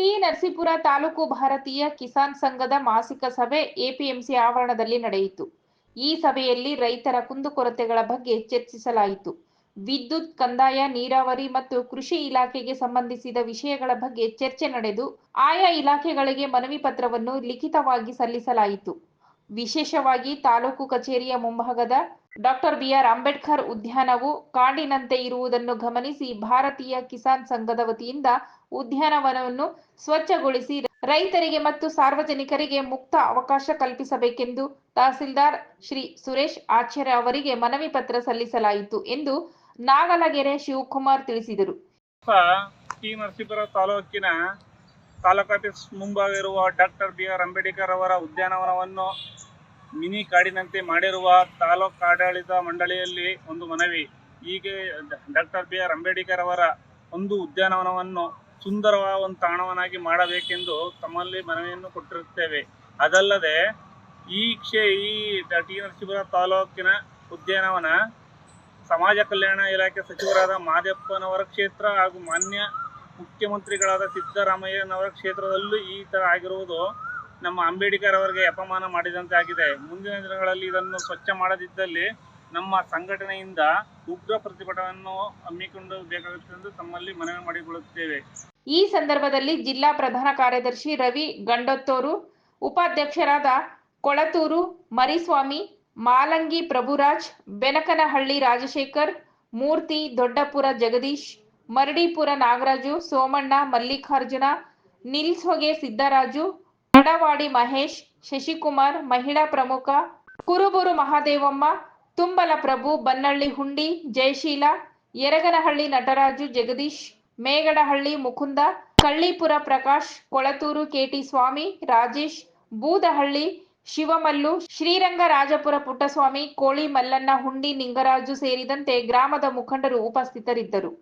T Narasipura taluk ಭಾರತೀಯ ಕಿಸಾನ್ ಸಂಘದ ಮಾಸಿಕ ಸಭೆ ಎಪಿಎಂಸಿ ಆವರಣದಲ್ಲಿ ನಡೆಯಿತು. ಈ ಸಭೆಯಲ್ಲಿ ರೈತರ ಕುಂದುಕೊರತೆಗಳ ಬಗ್ಗೆ ಚರ್ಚಿಸಲಾಯಿತು. ವಿದ್ಯುತ್, ಕಂದಾಯ, ನೀರಾವರಿ ಮತ್ತು ಕೃಷಿ ಇಲಾಖೆಗೆ ಸಂಬಂಧಿಸಿದ ವಿಷಯಗಳ ಬಗ್ಗೆ ಚರ್ಚೆ ನಡೆದು ಆಯಾ ಇಲಾಖೆಗಳಿಗೆ ಮನವಿ ಪತ್ರವನ್ನು ಲಿಖಿತವಾಗಿ ಸಲ್ಲಿಸಲಾಯಿತು. ವಿಶೇಷವಾಗಿ ತಾಲೂಕು ಕಚೇರಿಯ ಮುಂಭಾಗದ ಡಾಕ್ಟರ್ ಬಿಆರ್ ಅಂಬೇಡ್ಕರ್ ಉದ್ಯಾನವು ಕಾಡಿನಂತೆ ಇರುವುದನ್ನು ಗಮನಿಸಿ ಭಾರತೀಯ ಕಿಸಾನ್ ಸಂಘದ ವತಿಯಿಂದ ಉದ್ಯಾನವನವನ್ನು ಸ್ವಚ್ಛಗೊಳಿಸಿ ರೈತರಿಗೆ ಮತ್ತು ಸಾರ್ವಜನಿಕರಿಗೆ ಮುಕ್ತ ಅವಕಾಶ ಕಲ್ಪಿಸಬೇಕೆಂದು ತಹಸೀಲ್ದಾರ್ ಶ್ರೀ ಸುರೇಶ್ ಆಚಾರ್ಯ ಅವರಿಗೆ ಮನವಿ ಪತ್ರ ಸಲ್ಲಿಸಲಾಯಿತು ಎಂದು ನಾಗಲಗೆರೆ ಶಿವಕುಮಾರ್ ತಿಳಿಸಿದರು. ನರಸೀಪುರ ತಾಲೂಕಿನ ತಾಲೂಕಾಫೀಸ್ ಮುಂಭಾಗ ಇರುವ ಡಾಕ್ಟರ್ ಬಿ ಆರ್ ಅಂಬೇಡ್ಕರ್ ಅವರ ಉದ್ಯಾನವನವನ್ನು ಮಿನಿ ಕಾಡಿನಂತೆ ಮಾಡಿರುವ ತಾಲೂಕು ಆಡಳಿತ ಮಂಡಳಿಯಲ್ಲಿ ಒಂದು ಮನವಿ. ಹೀಗೆ ಡಾಕ್ಟರ್ ಬಿ ಆರ್ ಅಂಬೇಡ್ಕರ್ ಅವರ ಒಂದು ಉದ್ಯಾನವನವನ್ನು ಸುಂದರವಾದ ಒಂದು ತಾಣವನ್ನಾಗಿ ಮಾಡಬೇಕೆಂದು ತಮ್ಮಲ್ಲಿ ಮನವಿಯನ್ನು ಕೊಟ್ಟಿರುತ್ತೇವೆ. ಅದಲ್ಲದೆ, ಈ ಕ್ಷೇ, ಈ ಟಿ ನರಸೀಪುರ ತಾಲೂಕಿನ ಉದ್ಯಾನವನ ಸಮಾಜ ಕಲ್ಯಾಣ ಇಲಾಖೆ ಸಚಿವರಾದ ಮಾದಪ್ಪನವರ ಕ್ಷೇತ್ರ ಹಾಗೂ ಮಾನ್ಯ ಮುಖ್ಯಮಂತ್ರಿಗಳಾದ ಸಿದ್ದರಾಮಯ್ಯನವರ ಕ್ಷೇತ್ರದಲ್ಲೂ ಈ ಥರ ಆಗಿರುವುದು ನಮ್ಮ ಅಂಬೇಡ್ಕರ್ ಅವರಿಗೆ ಅಪಮಾನ ಮಾಡಿದಂತೆ ಆಗಿದೆ. ಮುಂದಿನ ದಿನಗಳಲ್ಲಿ ಇದನ್ನು ಸ್ವಚ್ಛ ಮಾಡದಿದ್ದಲ್ಲಿ ನಮ್ಮ ಸಂಘಟನೆಯಿಂದ ಉಗ್ರ ಪ್ರತಿಭಟನೆಯನ್ನು ಹಮ್ಮಿಕೊಂಡು ಬೇಕಾಗುತ್ತದೆ ಎಂದು ತಮ್ಮಲ್ಲಿ ಮನವಿ ಮಾಡಿಕೊಳ್ಳುತ್ತೇವೆ. ಈ ಸಂದರ್ಭದಲ್ಲಿ ಜಿಲ್ಲಾ ಪ್ರಧಾನ ಕಾರ್ಯದರ್ಶಿ ರವಿ ಗಂಡೊತ್ತೂರು, ಉಪಾಧ್ಯಕ್ಷರಾದ ಕೊಳತೂರು ಮರಿಸ್ವಾಮಿ, ಮಾಲಂಗಿ ಪ್ರಭುರಾಜ್, ಬೆನಕನಹಳ್ಳಿ ರಾಜಶೇಖರ್, ಮೂರ್ತಿ ದೊಡ್ಡಪುರ ಜಗದೀಶ್, ಮರಡಿಪುರ ನಾಗರಾಜು, ಸೋಮಣ್ಣ ಮಲ್ಲಿಕಾರ್ಜುನ, ನಿಲ್ಸೊಗೆ ಸಿದ್ದರಾಜು ಮಡವಾಡಿ ಮಹೇಶ್, ಶಶಿಕುಮಾರ್, ಮಹಿಳಾ ಪ್ರಮುಖ, ಕುರುಬೂರು ಮಹಾದೇವಮ್ಮ, ತುಂಬಲ ಪ್ರಭು, ಬನ್ನಳ್ಳಿ ಹುಂಡಿ, ಜಯಶೀಲ, ಯರಗನಹಳ್ಳಿ ನಟರಾಜು ಜಗದೀಶ್, ಮೇಗಡಹಳ್ಳಿ ಮುಕುಂದ, ಕಳ್ಳಿಪುರ ಪ್ರಕಾಶ್, ಕೊಳತೂರು ಕೆಟಿ ಸ್ವಾಮಿ, ರಾಜೇಶ್, ಬೂದಹಳ್ಳಿ, ಶಿವಮಲ್ಲು ಶ್ರೀರಂಗರಾಜಪುರ ಪುಟ್ಟಸ್ವಾಮಿ, ಕೋಳಿ ಮಲ್ಲಣ್ಣ ಹುಂಡಿ, ನಿಂಗರಾಜು ಸೇರಿದಂತೆ ಗ್ರಾಮದ ಮುಖಂಡರು ಉಪಸ್ಥಿತರಿದ್ದರು.